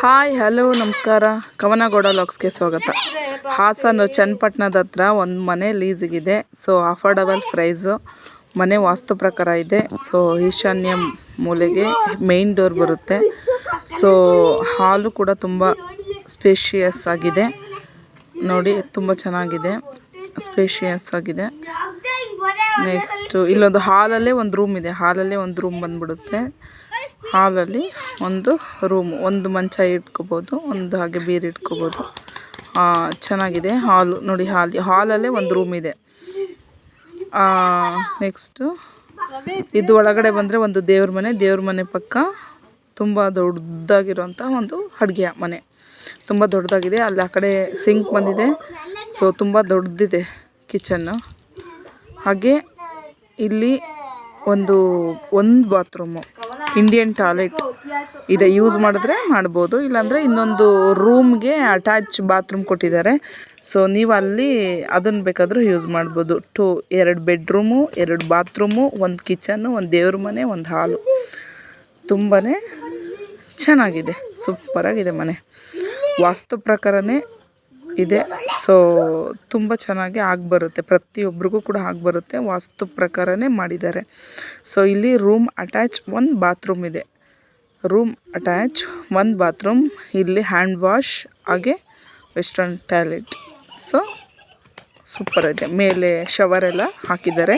Hi, hello, ನಮಸ್ಕಾರ. ಕವನಗೌಡ ಲಾಕ್ಸ್ಗೆ ಸ್ವಾಗತ. ಹಾಸನ ಚನ್ನಪಟ್ಟಣದ ಹತ್ರ ಒಂದು ಮನೆ ಲೀಸಿಗಿದೆ. ಸೊ ಅಫೋರ್ಡಬಲ್ ಪ್ರೈಸು ಮನೆ ವಾಸ್ತು ಪ್ರಕಾರ ಇದೆ. ಸೊ ಈಶಾನ್ಯ ಮೂಲೆಗೆ ಮೇಯ್ನ್ ಡೋರ್ ಬರುತ್ತೆ. ಸೊ ಹಾಲು ಕೂಡ ತುಂಬ ಸ್ಪೇಷಿಯಸ್ ಆಗಿದೆ. ನೋಡಿ, ತುಂಬ ಚೆನ್ನಾಗಿದೆ. ಸ್ಪೇಷಿಯಸ್ ಆಗಿದೆ. ನೆಕ್ಸ್ಟು ಇಲ್ಲೊಂದು ಹಾಲಲ್ಲೇ ಒಂದು ರೂಮ್ ಇದೆ. ಹಾಲಲ್ಲೇ ಒಂದು ರೂಮ್ ಬಂದ್ಬಿಡುತ್ತೆ. ಹಾಲಲ್ಲಿ ಒಂದು ರೂಮ್, ಒಂದು ಮಂಚ ಇಟ್ಕೋಬೋದು, ಒಂದು ಹಾಗೆ ಬೀರು ಇಟ್ಕೋಬೋದು. ಚೆನ್ನಾಗಿದೆ ಹಾಲು. ನೋಡಿ ಹಾಲು, ಹಾಲಲ್ಲೇ ಒಂದು ರೂಮ್ ಇದೆ. ನೆಕ್ಸ್ಟು ಇದು ಒಳಗಡೆ ಬಂದರೆ ಒಂದು ದೇವ್ರ ಮನೆ. ದೇವ್ರ ಮನೆ ಪಕ್ಕ ತುಂಬ ದೊಡ್ಡದಾಗಿರುವಂಥ ಒಂದು ಅಡುಗೆ ಮನೆ. ತುಂಬ ದೊಡ್ಡದಾಗಿದೆ. ಅಲ್ಲಿ ಆ ಕಡೆ ಸಿಂಕ್ ಬಂದಿದೆ. ಸೊ, ತುಂಬ ದೊಡ್ಡದಿದೆ ಕಿಚನ್ನು. ಹಾಗೆ ಇಲ್ಲಿ ಒಂದು ಒಂದು ಬಾತ್ರೂಮು. ಇಂಡಿಯನ್ ಟಾಯ್ಲೆಟ್ ಇದೆ ಯೂಸ್ ಮಾಡಿದ್ರೆ ಮಾಡ್ಬೋದು. ಇಲ್ಲಾಂದರೆ ಇನ್ನೊಂದು ರೂಮ್ಗೆ ಅಟ್ಯಾಚ್ ಬಾತ್ರೂಮ್ ಕೊಟ್ಟಿದ್ದಾರೆ. ಸೊ ನೀವು ಅಲ್ಲಿ ಅದನ್ನು ಬೇಕಾದರೂ ಯೂಸ್ ಮಾಡ್ಬೋದು. ಟು ಎರಡು ಬೆಡ್ರೂಮು ಎರಡು ಬಾತ್ರೂಮು ಒಂದು ಕಿಚನ್ನು ಒಂದು ದೇವ್ರ ಮನೆ, ಒಂದು ಹಾಲು ತುಂಬಾ ಚೆನ್ನಾಗಿದೆ. ಸೂಪರಾಗಿದೆ ಮನೆ. ವಾಸ್ತು ಪ್ರಕಾರನೇ ಇದೆ. ಸೊ ತುಂಬ ಚೆನ್ನಾಗಿ ಆಗಿಬರುತ್ತೆ ಪ್ರತಿಯೊಬ್ಬರಿಗೂ ಕೂಡ ಆಗಿಬರುತ್ತೆ ವಾಸ್ತು ಪ್ರಕಾರನೇ ಮಾಡಿದ್ದಾರೆ. ಸೊ ಇಲ್ಲಿ ರೂಮ್ ಅಟ್ಯಾಚ್ ಒಂದು ಬಾತ್ರೂಮ್ ಇದೆ. ರೂಮ್ ಅಟ್ಯಾಚ್ ಒಂದು ಬಾತ್ರೂಮ್ ಇಲ್ಲಿ ಹ್ಯಾಂಡ್ ವಾಶ್ ಹಾಗೆ ವೆಸ್ಟರ್ನ್ ಟಾಯ್ಲೆಟ್ ಸೊ ಸೂಪರ್ ಇದೆ. ಮೇಲೆ ಶವರ್ ಎಲ್ಲ ಹಾಕಿದ್ದಾರೆ.